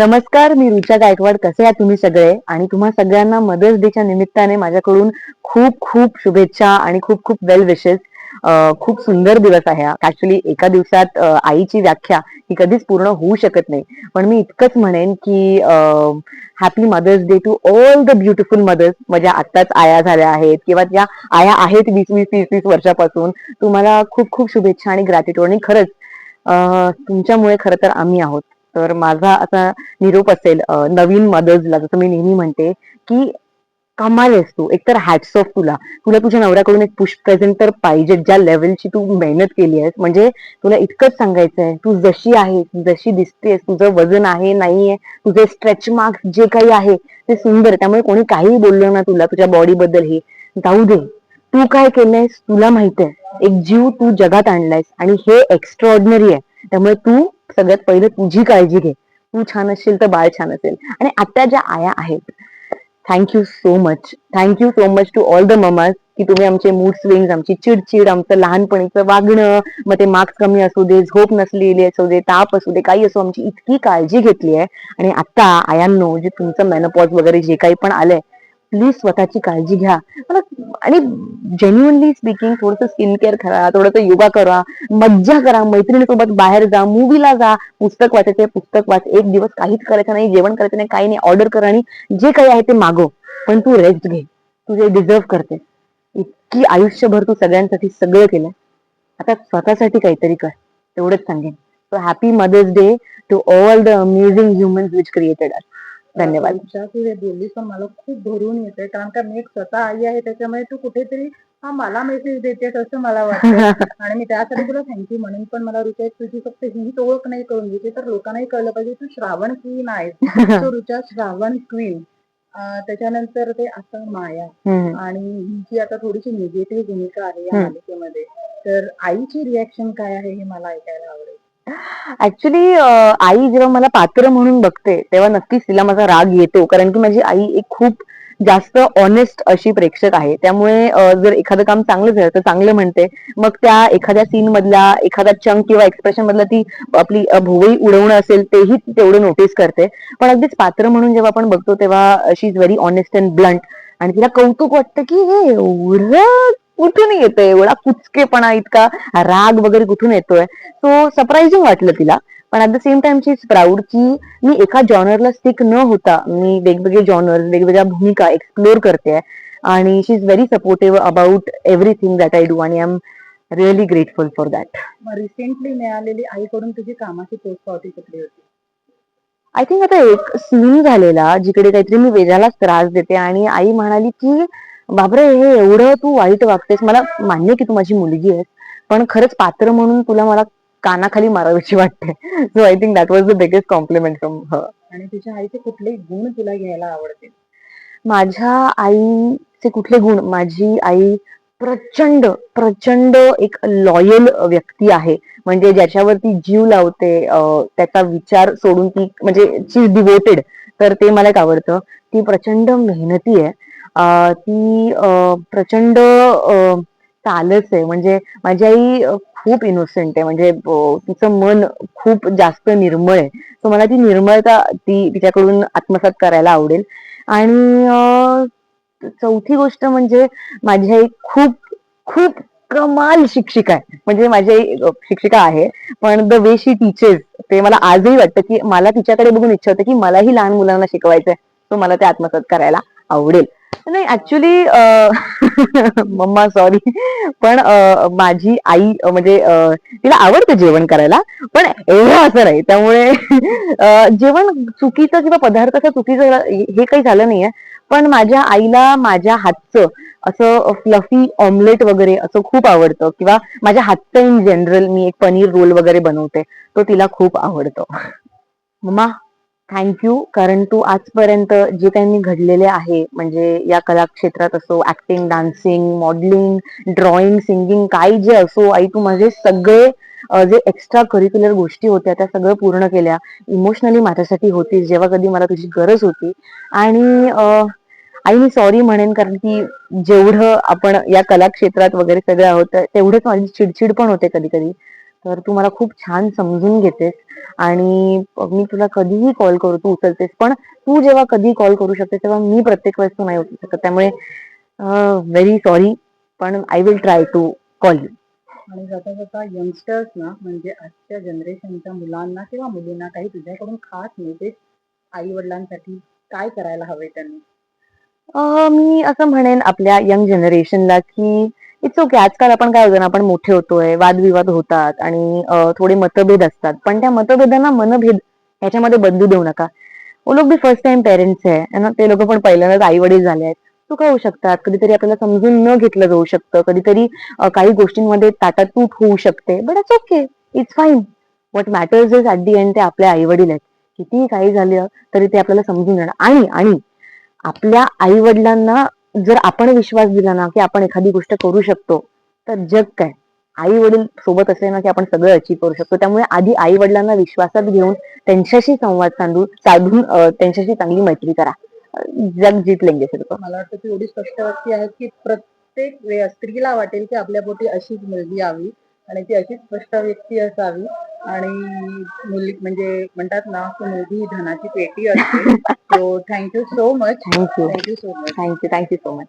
नमस्कार मी रुचा गायकवाड. कसे आहात तुम्ही सगळे? आणि तुम्हा सगळ्यांना मदर्स डेच्या निमित्ताने माझ्याकडून खूप खूप शुभेच्छा आणि खूप खूप वेल विशेस खूप सुंदर दिवस आहे ऍक्च्युली एका दिवसात आईची व्याख्या ही कधीच पूर्ण होऊ शकत नाही. पण मी इतकंच म्हणेन की happy mother's day to all the beautiful mothers माझ्या आत्ताच आया झाल्या आहेत किंवा ज्या आया आहेत वीस वीस तीस तीस वर्षापासून. तुम्हाला खूप खूप शुभेच्छा आणि ग्रॅटिट्यूड आणि खरंच तुमच्यामुळे खरं तर आम्ही आहोत. तर माझा असा निरोप असेल नवीन मदर्सला जसं मी नेहमी म्हणते की कमाल आहेस तू. एकतर हॅट्स ऑफ तुला. तुला तुझ्या नवऱ्याकडून एक पुश प्रेझेंट तर पाहिजे ज्या लेवलची तू मेहनत केली आहेस. म्हणजे तुला इतकंच सांगायचं आहे तू जशी आहेस जशी दिसतेस तुझं वजन आहे नाहीये तुझे स्ट्रेच मार्क्स जे काही आहे ते सुंदर. त्यामुळे कोणी काहीही बोललं ना तुला तुझ्या बॉडी बद्दल हे जाऊ दे. तू काय केलंयस तुला माहीत आहे. एक जीव तू जगात आणलायस आणि हे एक्स्ट्रॉर्डनरी आहे. त्यामुळे तू सगळ्यात पहिले तुझी काळजी घे. तू छान असशील तर बाळ छान असेल. आणि आता ज्या आया आहेत thank you so much thank you so much to all the mamas की तुम्ही आमचे मूड स्विंग्स आमची चिडचिड आमचं लहानपणीचं वागणं मग ते मार्क्स कमी असू दे झोप नसलेली असू दे ताप असू दे काही असो आमची इतकी काळजी घेतली आहे. आणि आता आयांनो जे तुमचं मेनोपॉज वगैरे जे काही पण आलंय प्लीज स्वतःची काळजी घ्या. मला आणि जेन्युअनली स्पीकिंग थोडंसं स्किन केअर करा थोडस योगा करा मज्जा करा मैत्रिणीसोबत बाहेर जा मूवीला जा पुस्तक वाचायचे पुस्तक वाच. एक दिवस काहीच करायचं नाही जेवण करायचं नाही काही नाही ऑर्डर कर आणि जे काही आहे ते मागव. पण तू रेस्ट घे. तू जे डिझर्व करते. इतकी आयुष्यभर तू सगळ्यांसाठी सगळं केलंय. आता स्वतःसाठी काहीतरी कर. तेवढंच सांगेन. So happy mother's day to all the amazing humans which created धन्यवाद. तुझ्या तू हे बोललीस पण मला खूप भरून येते कारण का मी एक स्वतः आई आहे त्याच्यामुळे तू कुठेतरी हा मला मेसेज देतेस असं मला वाटतं. आणि मी त्यासाठी तुला थँक्यू म्हणेन पण मला रुचा तुझी फक्त ही ओळख नाही करून द्यायची तर लोकांनाही कळलं पाहिजे तू श्रावण क्वीन आहेस. So, रुचा श्रावण क्वीन त्याच्यानंतर ते असं माया. आणि ही जी आता थोडीशी निगेटिव्ह भूमिका आहे या. मालिकेमध्ये. तर आईची रिॲक्शन काय आहे हे मला ऐकायला आवडेल. ऍक्च्युली आई जेव्हा मला पात्र म्हणून बघते तेव्हा नक्कीच तिला माझा राग येतो. कारण की माझी आई एक खूप जास्त ऑनेस्ट अशी प्रेक्षक आहे. त्यामुळे जर एखादं काम चांगलं झालं तर चांगलं म्हणते. मग त्या एखाद्या सीन मधला एखादा चंक किंवा एक्सप्रेशन मधला ती आपली भोवई उडवणं असेल तेही तेवढं नोटीस करते. पण अगदीच पात्र म्हणून जेव्हा आपण बघतो तेव्हा she is very honest and blunt आणि तिला कौतुक वाटतं की हे एवढं कुठून येतंय एवढा कुचकेपणा इतका राग वगैरे कुठून येतोय. सो सरप्राइझिंग वाटलं तिला. पण at the same time she is proud की मी एका जॉनरला स्टिक न होता मी वेगवेगळे जॉनर वेगवेगळ्या भूमिका एक्सप्लोर करते. आणि she is very supportive about everything that I do आणि I am really grateful for that recently मिळालेली आईकडून तुझी कामाची पोच पावती कुठली होती? आय थिंक आता एक सीन झालेला जिकडे काहीतरी मी वेजालाच त्रास देते आणि आई म्हणाली की बापरे हे एवढं तू वाईट वागतेस. मला मान्य की तू माझी मुलगी आहेस पण खरंच पात्र म्हणून तुला मला कानाखाली मारावीशी वाटते. So I think that was the biggest compliment from her आणि तुझ्या आईचे कुठले गुण तुला घ्यायला आवडतील माझ्या आईचे कुठले गुण? माझी आई प्रचंड प्रचंड एक लॉयल व्यक्ती आहे. म्हणजे ज्याच्यावरती जीव लावते त्याचा विचार सोडून ती म्हणजे शी डिवोटेड तर ते मला एक आवडतं. ती प्रचंड मेहनती आहे. ती प्रचंड चालच आहे. म्हणजे माझी आई खूप इनोसेंट आहे. म्हणजे तिचं मन खूप जास्त निर्मळ आहे. सो मला ती निर्मळता ती तिच्याकडून आत्मसात करायला आवडेल. आणि चौथी गोष्ट म्हणजे माझी आई खूप खूप कमाल शिक्षिका आहे. म्हणजे माझी आई शिक्षिका आहे. पण द वे शी टीचेस ते मला आजही वाटतं की मला तिच्याकडे बघून इच्छा होते की मलाही लहान मुलांना शिकवायचंय. सो मला ते आत्मसात करायला आवडेल. नाही ऍक्च्युली मम्मा सॉरी पण माझी आई म्हणजे तिला आवडतं जेवण करायला पण एवढं असं नाही. त्यामुळे जेवण चुकीचं किंवा पदार्थाचं चुकीचं हे काही झालं नाहीये. पण माझ्या आईला माझ्या हातचं असं फ्लफी ऑमलेट वगैरे असं खूप आवडतं. किंवा माझ्या हातचं इन जनरल मी एक पनीर रोल वगैरे बनवते. तो तिला खूप आवडतो. मम्मा? थँक्यू कारण तू आजपर्यंत जे काही मी घडलेले आहे म्हणजे या कला क्षेत्रात असो acting dancing modelling drawing singing काही जे असो आई तू माझे सगळे जे एक्स्ट्रा करिक्युलर गोष्टी होत्या त्या सगळं पूर्ण केल्या. इमोशनली माझ्यासाठी होतीस जेव्हा कधी मला तुझी गरज होती. आणि आई मी सॉरी म्हणेन कारण की जेवढं आपण या कला क्षेत्रात वगैरे सगळं आहोत तेवढंच माझी चिडचिड पण होते कधी कधी. तर तू मला खूप छान समजून घेतेस. आणि मी तुला कधीही कॉल करू तू उचलतेस. पण तू जेव्हा कधी कॉल करू शकते तेव्हा मी प्रत्येक वेळेस तू नाही उचलू शकत. त्यामुळे व्हेरी सॉरी पण I will try to call you आणि जाता जाता यंगस्टर्स ना म्हणजे आजच्या जनरेशनच्या मुलांना किंवा मुलींना काही तुझ्याकडून खास मेसेज आई वडिलांसाठी काय करायला हवे त्यांनी? मी असं म्हणेन आपल्या यंग जनरेशनला की इट्स ओके आजकाल आपण काय होतं ना आपण मोठे होतोय वादविवाद होतात आणि थोडे मतभेद असतात. पण त्या मतभेदांना मनभेद याच्यामध्ये बदलू देऊ नका. वो लोक बी फर्स्ट टाइम पेरेंट्स आहे ना ते लोक पण पहिल्यांदाच आई वडील झाले आहेत. चुका होऊ शकतात? कधीतरी आपल्याला समजून न घेतलं जाऊ शकतं. कधीतरी काही गोष्टींमध्ये ताटातूट होऊ शकते. But it's okay it's fine what matters is at the end ते आपले आई वडील आहेत. कितीही काही झालं तरी ते आपल्याला समजून येणार आणि आणि आपल्या आई वडिलांना जर आपण विश्वास दिला ना की आपण एखादी गोष्ट करू शकतो तर जग काय? आई वडील सोबत असले ना की आपण सगळं अचीव करू शकतो. त्यामुळे आधी आई वडिलांना विश्वासात घेऊन त्यांच्याशी संवाद साधून साधून त्यांच्याशी चांगली मैत्री करा. जग जीत लेंगे मला वाटतं ती एवढी स्पष्ट व्यक्ती आहे की प्रत्येक स्त्रीला वाटेल की आपल्या पोटी अशीच मुलगी यावी आणि ती अशीच स्पष्ट व्यक्ती असावी. आणि मुली म्हणजे म्हणतात ना की मुलगी धनाची पेटी असते. So thank you so much thank you thank you so much thank you thank you so much